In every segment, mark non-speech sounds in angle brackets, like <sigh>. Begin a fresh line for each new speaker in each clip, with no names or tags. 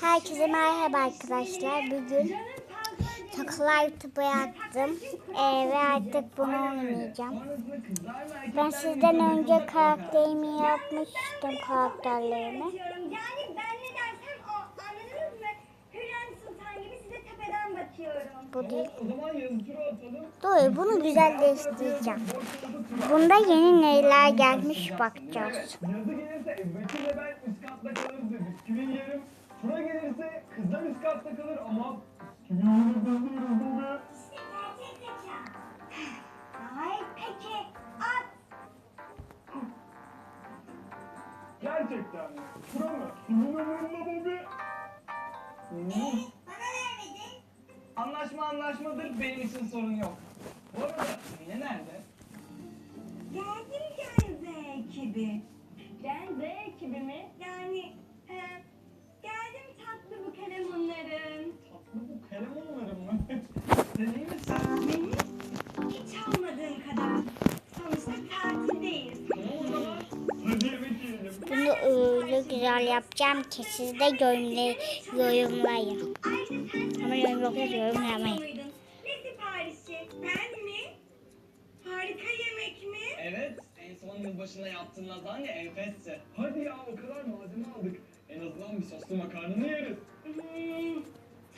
Herkese merhaba arkadaşlar. Bugün takılar YouTube'a yaptım. Ee, ve artık bunu oynayacağım. Ben sizden önce karakterimi yapmıştım karakterlerimi.
Yani ben ne dersem o anladınız mı? Hürrem Sultan gibi size tepeden bakıyorum.
Bu değil. Dur bunu güzelleştireceğim. Bunda yeni neyler gelmiş bakacağız.
Tura gelirse kızlar üst katta kalır ama bu be.
Ay peki at.
Gerçekten mi? Tura mı? Kimin umurunda bu be? Hmm.
Bana vermedin.
Anlaşma anlaşmadır benim için sorun yok. Bu arada Mine nerede?
Geldim Gen Z ekibi. Gen Z ekibi mi? Yani
Kalem onların mı? <laughs> Sen iyi misin?
Beni hiç almadığın kadar. Sonuçta tatildeyiz.
Bunu öyle güzel yapacağım ki siz de yorumla- yorumlayın.
Sen
Ama yorum yok yorumlamayın.
Ne siparişi? Ben mi? Harika yemek mi?
Evet, en son yılbaşında yaptığın lazanya enfesti. Hadi ya o kadar malzeme aldık. En azından bir soslu makarnanı yeriz.
Hmm,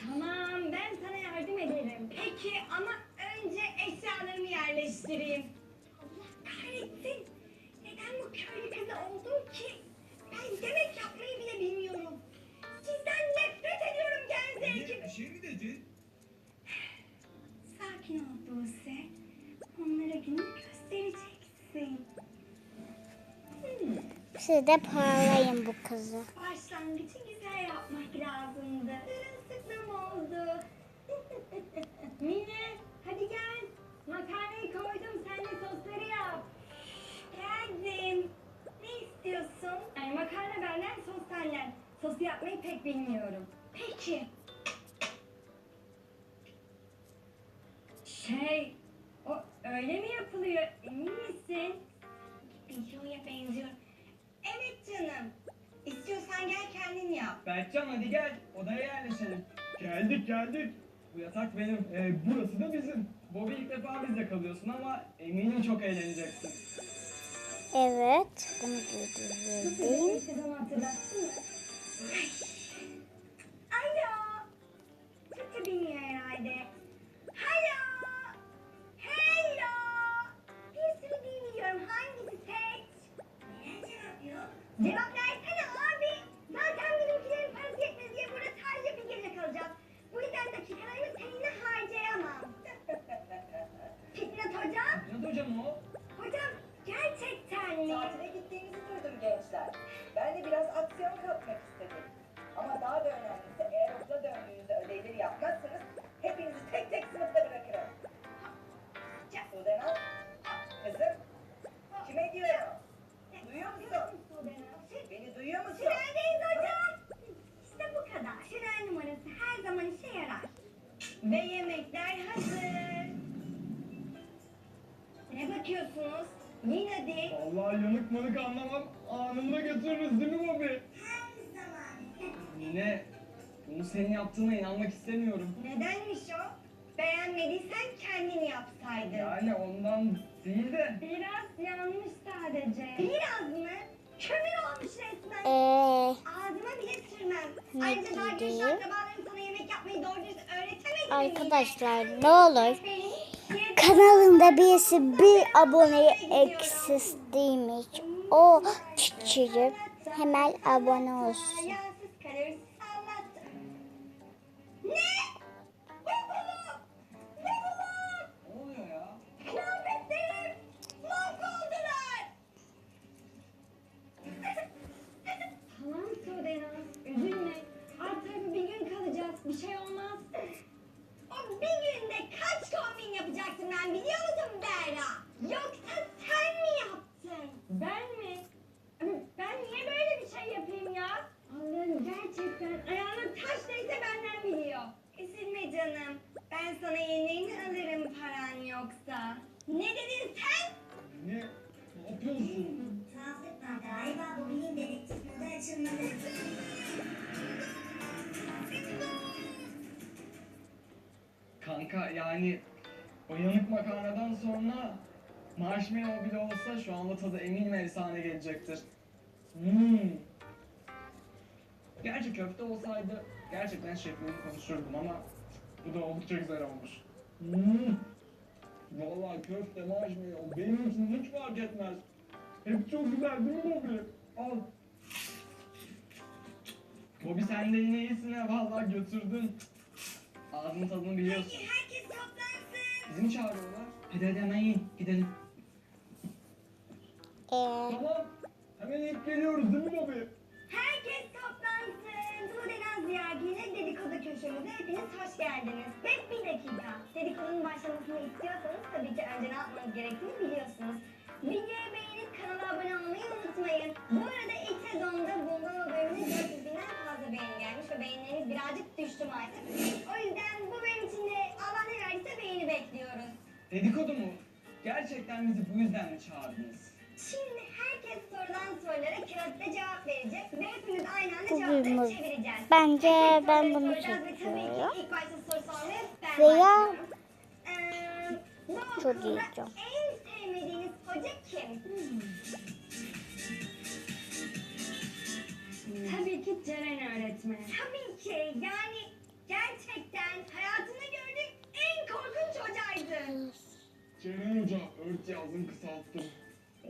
tamam ben sana yardım ederim. Peki ama önce eşyalarımı yerleştireyim. Allah kahretsin. Neden bu köylü kızı oldum ki? Ben yemek yapmayı bile bilmiyorum. Sizden nefret ediyorum Genze ekibi.
şey mi dedin?
Sakin ol Buse. Onlara günü göstereceksin. Hmm,
Siz de parlayın bu kızı.
başlangıcı güzel yapmak lazımdı. Mine hadi gel. Makarnayı koydum sen de sosları yap. Geldim. Ne istiyorsun? Yani makarna benden sos senden. Sosu yapmayı pek bilmiyorum. Peki.
Geldik. Bu yatak benim, ee, burası da bizim. Bobby ilk defa bizde kalıyorsun ama eminim çok eğleneceksin.
Evet. Bunu giydirdim. <laughs>
Vallahi yanık manık anlamam. Anında götürürüz değil mi Bobby?
Her zaman.
Yine bunu senin yaptığına inanmak istemiyorum.
Nedenmiş o? Beğenmediysen kendin yapsaydın.
Yani ondan değil de.
Biraz yanmış sadece. Biraz mı? Kömür olmuş resmen.
Ee,
Ağzıma bile sürmem.
Ne
Ayrıca daha genç akrabalarım sana yemek yapmayı doğru dürüst öğretemedi
arkadaşlar ne olur
Beni
kanalında birisi bir aboneyi eksistiymiş. O küçülüp hemen abone olsun.
Ben sana yeğenlerini alırım paran yoksa. Ne dedin sen?
Ne? Yapıyorsun?
Tuhaf etme galiba bu bilim dedektif açılmadı.
Kanka yani o yanık makarnadan sonra marshmallow bile olsa şu anda tadı eminim efsane gelecektir. Hmm. Gerçi köfte olsaydı gerçekten şefleri konuşurdum ama bu da oldukça güzel olmuş. Hmm. Vallahi köfte, marshmallow benim için hiç fark etmez. Hep çok güzel değil mi Bobby? Al. Bobby sen de yine iyisin ha vallahi götürdün. Ağzının tadını biliyorsun.
Herkes toplansın.
Bizi mi çağırıyorlar? Hadi hadi hemen yiyin gidelim.
Ee,
Tamam. Hemen ilk geliyoruz değil mi Bobby?
Herkes toplansın. Tuğdenaz Ziyagil'e dedikodu köşemize hepiniz hoş geldiniz. Ve bir dakika. Dedikodunun başlamasını istiyorsanız tabii ki önce ne yapmanız gerektiğini biliyorsunuz. Videoyu beğenip kanala abone olmayı unutmayın. Bu arada ilk sezonda bundan o bölümde 400 binden fazla beğeni gelmiş ve beğenileriniz birazcık düştü maalesef. O yüzden bu bölüm için de Allah ne verdiyse beğeni bekliyoruz.
Dedikodu mu? Gerçekten bizi bu yüzden mi çağırdınız?
Şimdi herkes sorulan sorulara kağıtta cevap verecek ve hepimiz aynı anda
Bu
cevapları çevireceğiz.
Bence
Herkes
ben bunu
ben
Veya
başlıyorum. Ee,
Çok diyeceğim.
en sevmediğiniz hoca kim? Tabii ki Ceren öğretmen. Tabii ki yani gerçekten hayatımda gördüğüm en korkunç hocaydı.
Ceren Hoca, ört yazın kısalttım.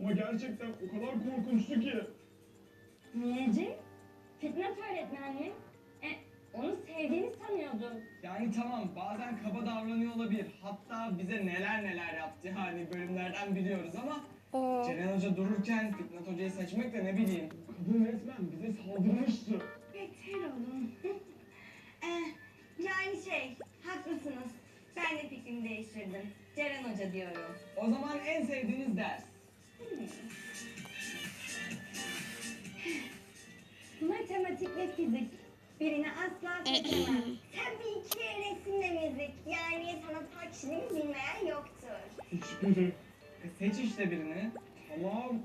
Ama gerçekten o kadar korkunçtu ki.
Niyeci? Fitnat öğretmen mi? E, onu sevdiğini sanıyordum.
Yani tamam bazen kaba davranıyor olabilir. Hatta bize neler neler yaptı hani bölümlerden biliyoruz ama
e,
Ceren Hoca dururken Fitnat Hoca'yı seçmek de ne bileyim. Kadın resmen bize saldırmıştı.
Beter olun. <laughs> e, yani şey, haklısınız. Ben de fikrimi değiştirdim. Ceren Hoca diyorum.
O zaman en sevdiğiniz ders.
Matematik ve fizik. Birini asla seçemem. Tabii ki resimle müzik. Yani sanatsal kişiliğini bilmeyen yoktur.
Hiçbiri. E seç işte birini. Tamam.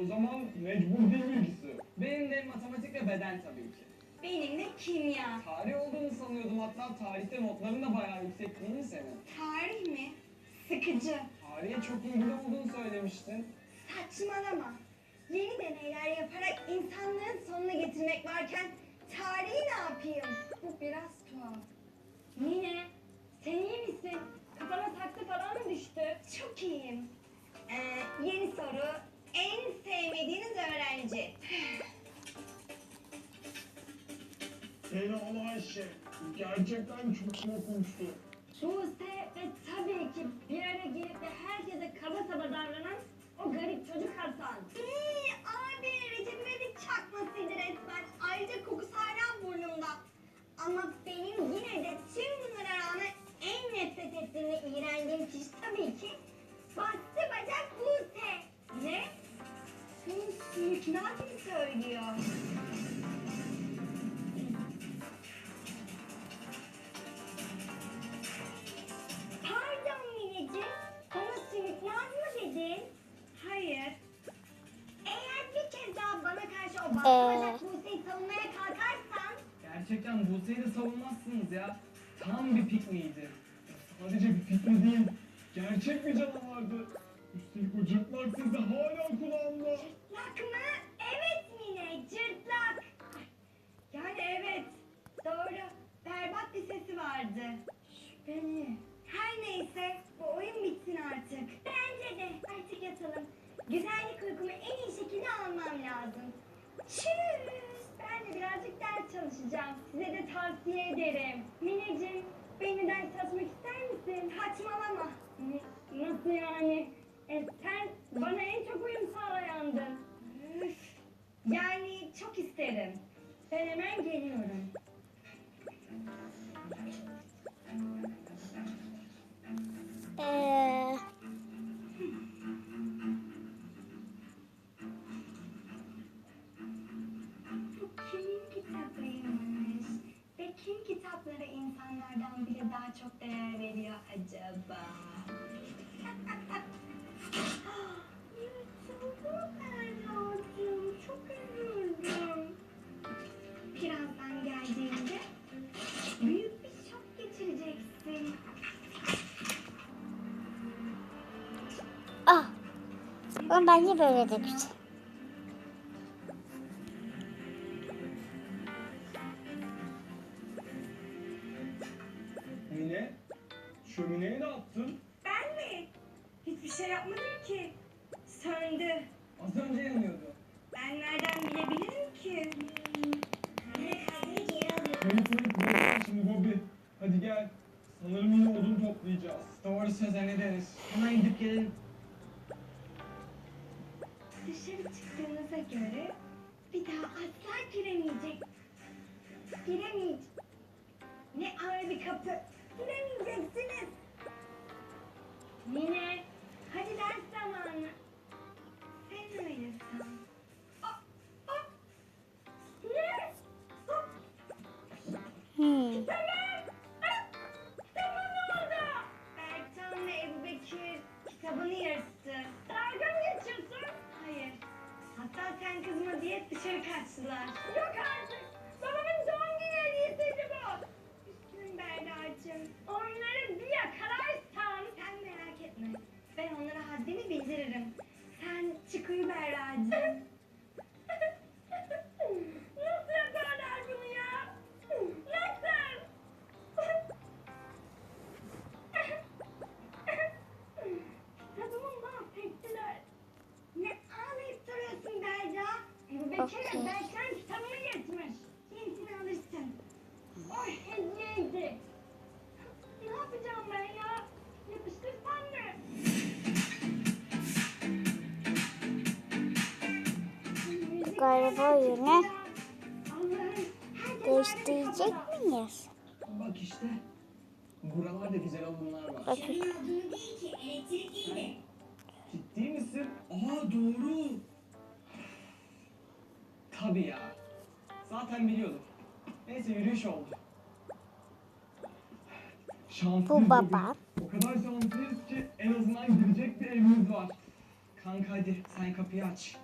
O zaman mecbur değil bilgisi. Benim de matematik ve beden tabii ki.
Benim de kimya.
Tarih olduğunu sanıyordum hatta tarihte notların da bayağı yüksek değil mi senin?
Tarih mi? Sıkıcı.
Tarihe çok ilgili olduğunu söylemiştin.
Saçmalama. Yeni deneyler yaparak insanlığın sonuna getirmek varken tarihi ne yapayım? Bu biraz tuhaf. Mine, sen iyi misin? Kafana taksı falan mı düştü? Çok iyiyim. Ee, yeni soru. En sevmediğiniz öğrenci.
Selam Ayşe. Gerçekten çok korkunçtu.
Buse ve tabii ki bir ara gelip de herkese kaba saba davranan o garip çocuk Hasan. Eee abi Recep İvedik çakmasıydı resmen. Ayrıca kokusu hala burnumda. Ama benim yine de tüm bunlara rağmen en nefret ettiğim ve iğrendiğim kişi tabii ki bastı bacak Buse. Ne? Senin sümüknat mı söylüyor? Bastıracak Buse'yi savunmaya kalkarsan...
Gerçekten Buse'yi de savunmazsınız ya. Tam bir pikniydi. Sadece bir pikni değil. Gerçek bir canavardı. Üstelik o cırtlak sesi hala kulağımda.
Cırtlak mı? Evet Mine, cırtlak. Yani evet, doğru. Berbat bir sesi vardı. Şüpheli. Her neyse, bu oyun bitsin artık. Bence de. Artık yatalım. Güzellik uykumu en iyi şekilde almam lazım. Çüss. Ben de birazcık ders çalışacağım. Size de tavsiye ederim. Mineciğim, beni ders çalışmak ister misin? Saçmalama. Nasıl yani? E, sen bana en çok uyum sağlayandın. Üf. Yani çok isterim. Ben hemen geliyorum.
e,
insanlardan bile daha çok değer veriyor acaba? Yırtıldım evladım. Çok üzüldüm. Birazdan geldiğinde büyük bir şok geçireceksin. Ah!
Ama bence böyle de güzel.
Doğru söze ne deriz? Hemen gidip gelelim.
Dışarı çıktığınıza göre bir daha asla giremeyecek. Giremeyecek. Ne ağır bir kapı. Giremeyeceksiniz. Yine. Hadi ders zamanı. Ne? Aa,
Hmm.
Kitabını yırttı. Dalga mı geçiyorsun? Hayır. Hatta sen kızma diye dışarı kaçtılar. Yok artık. Babamın doğum günü hediyesiydi bu. Üzgünüm Berda'cığım. Allah'ım, her
Değiştirecek miyiz?
Bak işte. Buralarda güzel odunlar var.
Bakın.
Ciddi misin? Aa doğru. Tabii ya. Zaten biliyordum. Neyse yürüyüş oldu. Şanslıyız
Bu baba.
O kadar şanslıyız ki en azından girecek bir evimiz var. Kanka hadi sen kapıyı aç.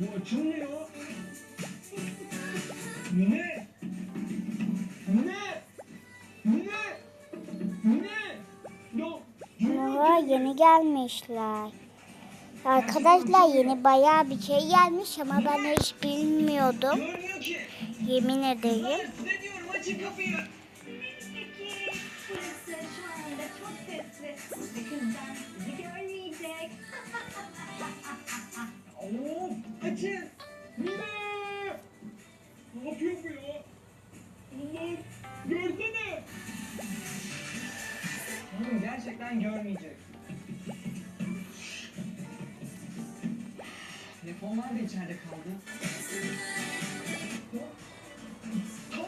Bu açılmıyor. Mine! Mine! Mine! Mine! Ya
Oha yeni gelmişler. Arkadaşlar yeni bayağı bir şey gelmiş ama ben hiç bilmiyordum. Yemin ederim.
Lan size diyorum açın kapıyı.
Peki, burası şu anda çok sesli. Ve kızdan bizi görmeyecek.
Of açın. Mine! Ne yapıyor bu ya? Allah'ım görsene. Oğlum gerçekten görmeyecek. Telefonlar da içeride kaldı. Tam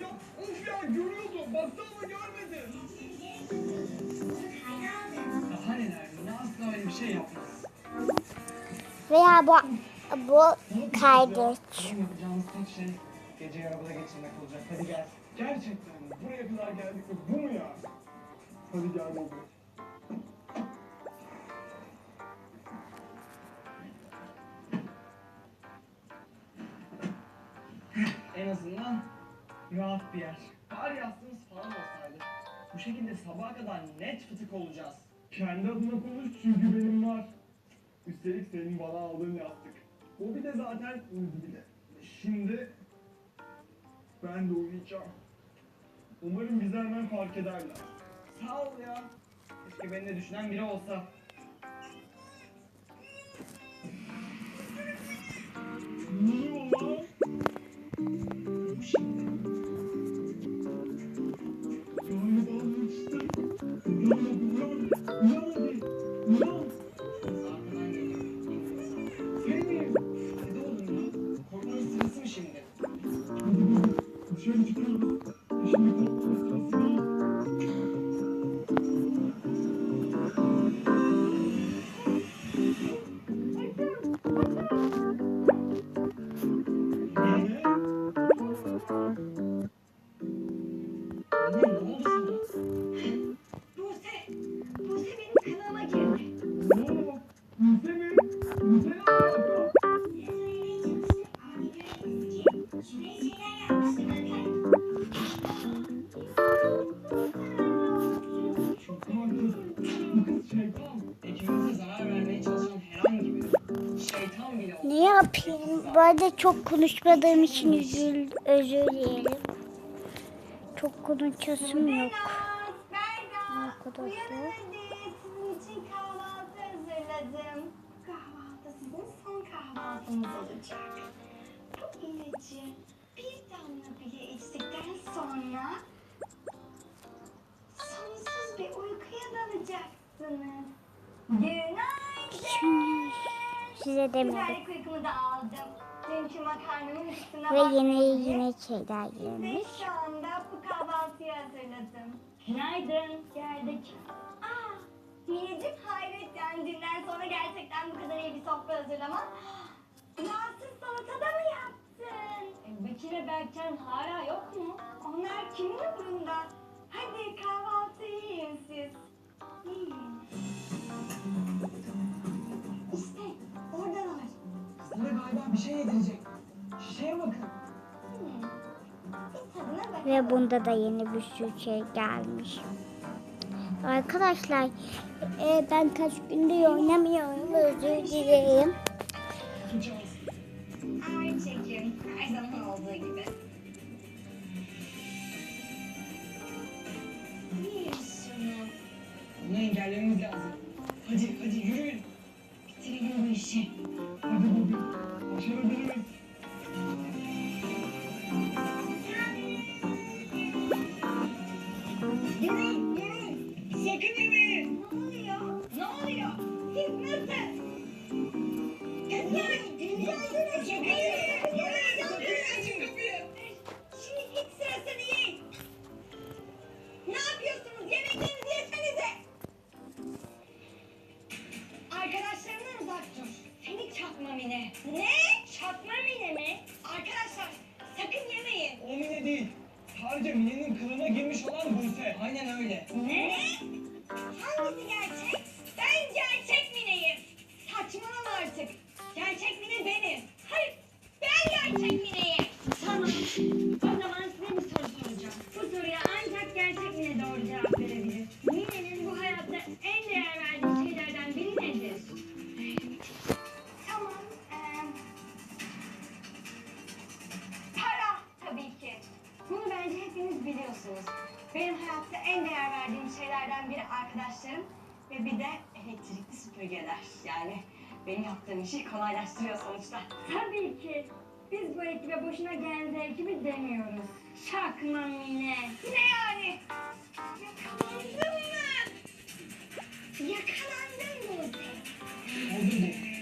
ya of ya görüyordu. Baktı ama görmedi. Daha neler? Yine asla öyle bir şey yapmaz.
Veya bu bu
şey geceyi arabada geçirmek olacak. Hadi gel. Gerçekten mi? buraya kadar geldik ve bu mu ya? Hadi gel baba. en azından rahat bir yer. Bari yastığımız falan olsaydı. Bu şekilde sabaha kadar net fıtık olacağız. Kendi adına konuş çünkü benim var. Üstelik senin bana aldığın yastık. O bir de zaten uyudu bile. Şimdi ben de uyuyacağım. Umarım bizi hemen fark ederler. Sağ ol ya. Keşke beni de düşünen biri olsa. Ne oluyor lan? Şimdi.
Arada çok konuşmadığım için üzül, özür dilerim. Çok konuşasım yok. Arkadaşlar.
Kahvaltı sizin son kahvaltınız olacak. Bu ilacı bir damla bile içtikten sonra sonsuz bir uykuya dalacaksınız. Günaydın.
Size demedim.
Güzellik uykumu da aldım. Dünkü makarnamın üstüne
Ve yine
bakmayın.
yine şeyler
Size
gelmiş.
şu anda bu kahvaltıyı hazırladım. Günaydın. Geldik. Aa, Mineciğim hayret yani dünden sonra gerçekten bu kadar iyi bir sofra hazırlaman. Yağsız salata da mı yaptın? E, Bekir ve Berkcan hala yok mu? Onlar kimin umurunda? Hadi kahvaltı yiyin siz. Yiyin.
Galiba bir şey yedirecek. Şişeye bakın.
Ve bunda da yeni bir sürü şey gelmiş. Arkadaşlar e, ben kaç gündür oynamıyorum. Özür dilerim.
Kızlar! Kızlar!
Sakın yemeyin.
Ve bir de elektrikli süpürgeler. Yani benim yaptığım işi kolaylaştırıyor sonuçta. Tabii ki. Biz bu ekibe boşuna genze ekibi demiyoruz. Çakma mine. Ne yani? Yakalandın mı? Yakalandın mı?
Oldu bu.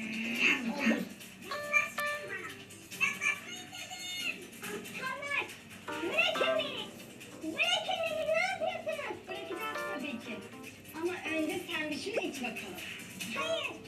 Önce sen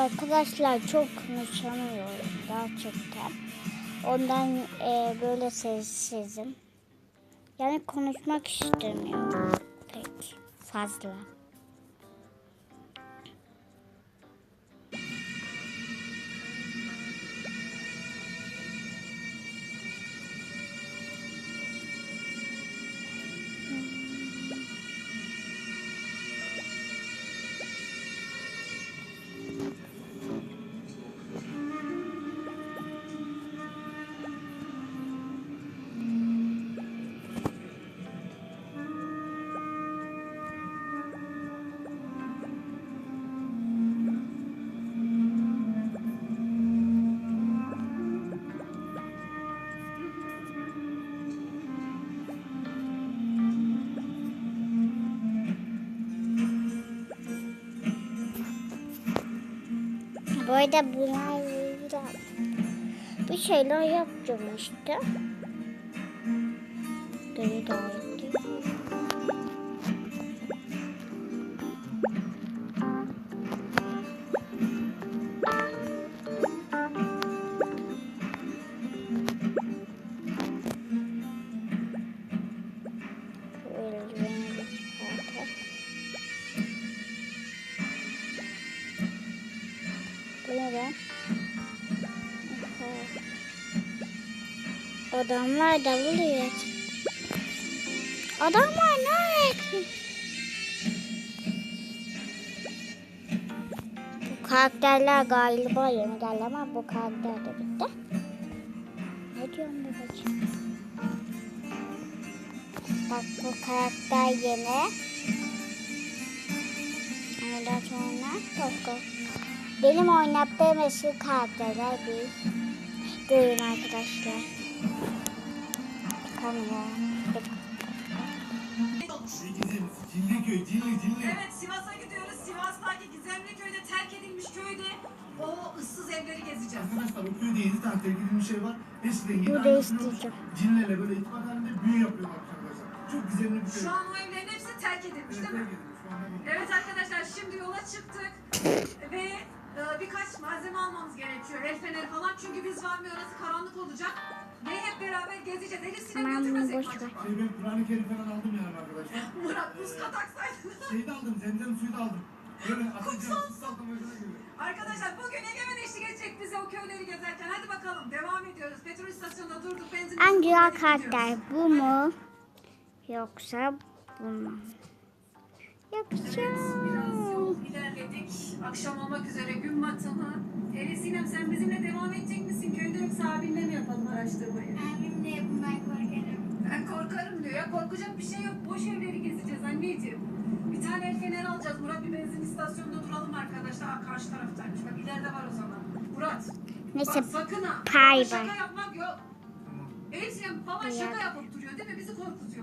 Arkadaşlar çok konuşamıyorum gerçekten. Ondan e, böyle sessizim. Yani konuşmak istemiyorum pek fazla. Bu arada bunlar Bir şeyler yapacağım işte. Geri davet Adamlar da vuruyor. Adamlar ne etmiş? Bu karakterler galiba yeni geldi ama bu karakter de bitti. Ne diyorsun babacığım? Bak bu karakter yeni. Ondan sonra yok. Benim oynattığım eski karakterler değil. Görün arkadaşlar. Çıkamıyorum.
Cinliköy, Cinli, Cinli.
Evet Sivas'a gidiyoruz. Sivas'taki Gizemli köyde terk edilmiş köyde o ıssız evleri gezeceğiz.
Arkadaşlar o köyde yeni takdir edilmiş şey var. Eskiden
Bu da isteyeceğim.
Cinlerle böyle ittifak halinde büyü yapıyorlar arkadaşlar. Çok gizemli bir köy.
Şu an o evlerin hepsi terk edilmiş
Evet,
değil mi?
terk.
Evet arkadaşlar şimdi yola çıktık ve e, birkaç malzeme almamız gerekiyor. El feneri falan çünkü biz varmıyor orası karanlık olacak. Ve hep beraber gezeceğiz. Elif Sinem
Aman
götürmesek
boş ver.
Şey ben Kur'an-ı Kerim falan aldım yani arkadaşlar. <laughs>
Murat buz kataksaydın.
Şeyi de aldım, zemzem suyu da aldım. Böyle <laughs> atacağım, sus aldım öyle gibi.
Arkadaşlar bugün Egemen eşlik edecek bize o köyleri gezerken. Hadi bakalım devam ediyoruz. Petrol istasyonunda durduk. Benzin
En güzel karakter bu mu? Yoksa bu mu? Yoksa...
Evet, biraz ilerledik. Akşam olmak üzere gün batımı. Elif Sinem sen bizimle devam edecek misin köyde yoksa abinle mi yapalım araştırmayı?
Abimle yapın ben korkarım.
Ben korkarım diyor ya. Korkacak bir şey yok. Boş evleri gezeceğiz anneciğim. Bir tane el feneri alacağız. Murat bir benzin istasyonunda duralım arkadaşlar. Aa, karşı taraftaymış. Bak ileride var o zaman. Murat.
Neyse
Bak sakın ha.
pay
Şaka yapmak yok.
Tamam.
Elif Sinem
Ya.
şaka yapıp duruyor değil mi? Bizi korkutuyor